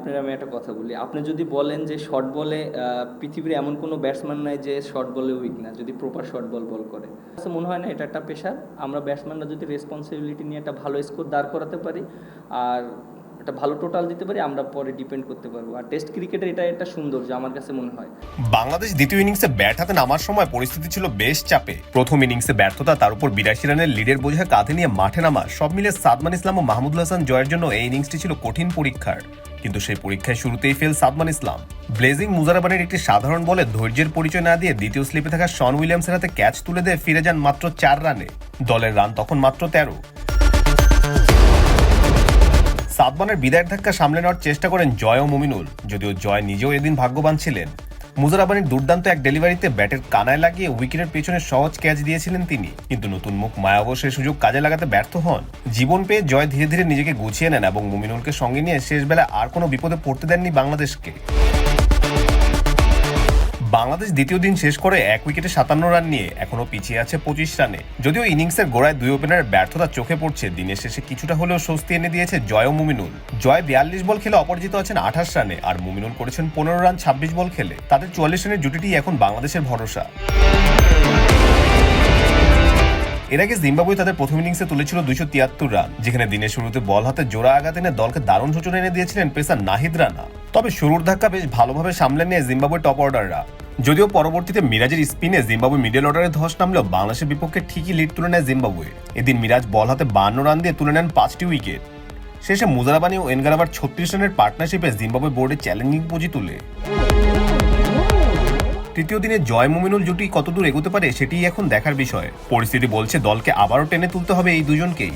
আপনার আমি একটা কথা বলি। আপনি যদি বলেন যে শর্ট বলে পৃথিবীর এমন কোনো ব্যাটসম্যান নাই যে শর্ট বলে উইক না যদি প্রপার শর্ট বল বল করে। আচ্ছা, মনে হয় না এটা একটা পেশা আমরা ব্যাটসম্যানরা যদি রেসপন্সিবিলিটি নিয়ে একটা ভালো স্কোর দাঁড় করাতে পারি আর একটা ভালো টোটাল দিতে পারি আমরা পরে ডিপেন্ড করতে পারব। আর টেস্ট ক্রিকেটের এটা একটা সৌন্দর্য আমার কাছে মনে হয়। বাংলাদেশ দ্বিতীয় ইনিংসে ব্যাট হাতে নামার সময় পরিস্থিতি ছিল বেশ চাপে। প্রথম ইনিংসে ব্যর্থতা তার উপর বিরাশি রানের লিডের বোঝা কাঁধে নিয়ে মাঠে নামা সব মিলে সাদমান ইসলাম ও মাহমুদুল হাসান জয়ের জন্য এই ইনিংসটি ছিল কঠিন পরীক্ষার। কিন্তু সেই পরীক্ষায় শুরুতেই ফেল সাদমান ইসলাম। ব্লেজিং মুজারাবানের একটি সাধারণ বলে ধৈর্যের পরিচয় না দিয়ে দ্বিতীয় স্লিপে থাকা শন উইলিয়ামসের হাতে ক্যাচ তুলে দিয়ে ফিরে যান মাত্র চার রানে। দলের রান তখন মাত্র তেরো। সাদমানের বিদায়ের ধাক্কা সামলে নেওয়ার চেষ্টা করেন জয় ও মুমিনুল, যদিও জয় নিজেও এদিন ভাগ্যবান ছিলেন। মুজারাবানির দুর্দান্ত এক ডেলিভারিতে ব্যাটের কানায় লাগিয়ে উইকেটের পেছনে সহজ ক্যাচ দিয়েছিলেন তিনি। কিন্তু নতুন মুখ মায়াবো সুযোগ কাজে লাগাতে ব্যর্থ হন। জীবন পেয়ে জয় ধীরে ধীরে নিজেকে গুছিয়ে নেন এবং মুমিনুলকে সঙ্গে নিয়ে শেষ বেলা আর কোনো বিপদে পড়তে দেননি বাংলাদেশকে। বাংলাদেশ দ্বিতীয় দিন শেষ করে এক উইকেটে সাতান্ন রান নিয়ে এখনও পিছিয়ে আছে পঁচিশ রানে। যদিও ইনিংসের গোড়ায় দুই ওপেনারের ব্যর্থতা চোখে পড়ছে, দিনের শেষে কিছুটা হলেও স্বস্তি এনে দিয়েছে জয় মুমিনুল। জয় বিয়াল্লিশ বল খেলে অপরাজিত আছেন আঠাশ রানে আর মুমিনুল করেছেন পনেরো রান ছাব্বিশ বল খেলে। তাদের চুয়াল্লিশ রানের জুটিটি এখন বাংলাদেশের ভরসা। এর আগে জিম্বাবুয়ে তাদের প্রথম ইনিংসে তুলেছিল দুইশো তিয়াত্তর রান, যেখানে দিনের শুরুতে বল হাতে জোড়া আঘাত এনে দলকে দারুণ সূচনা এনে দিয়েছিলেন পেসার নাহিদ রানা। তবে শুরুর ধাক্কা বেশ ভালোভাবে সামলে নিয়ে জিম্বাবুয়ে টপ অর্ডাররা। যদিও পরবর্তীতে মিরাজের স্পিনে জিম্বাবুয়ে মিডল অর্ডারে ধস নামলেও বাংলাদেশের বিপক্ষে ঠিকই লিড তুলে নেয় জিম্বাবুয়ে। এদিন মিরাজ বল হাতে বান্ন রান দিয়ে তুলে নেন পাঁচটি উইকেট। শেষে মুজারাবানি ও এনগারাবার ছত্রিশ রানের পার্টনারশিপে জিম্বাবুয়ে বোর্ডে চ্যালেঞ্জিং পুঁজি তুলে। তৃতীয় দিনে জয় মুমিনুল জুটি কতদূর এগোতে পারে সেটিই এখন দেখার বিষয়। পরিস্থিতি বলছে দলকে আবারও টেনে তুলতে হবে এই দুজনকেই।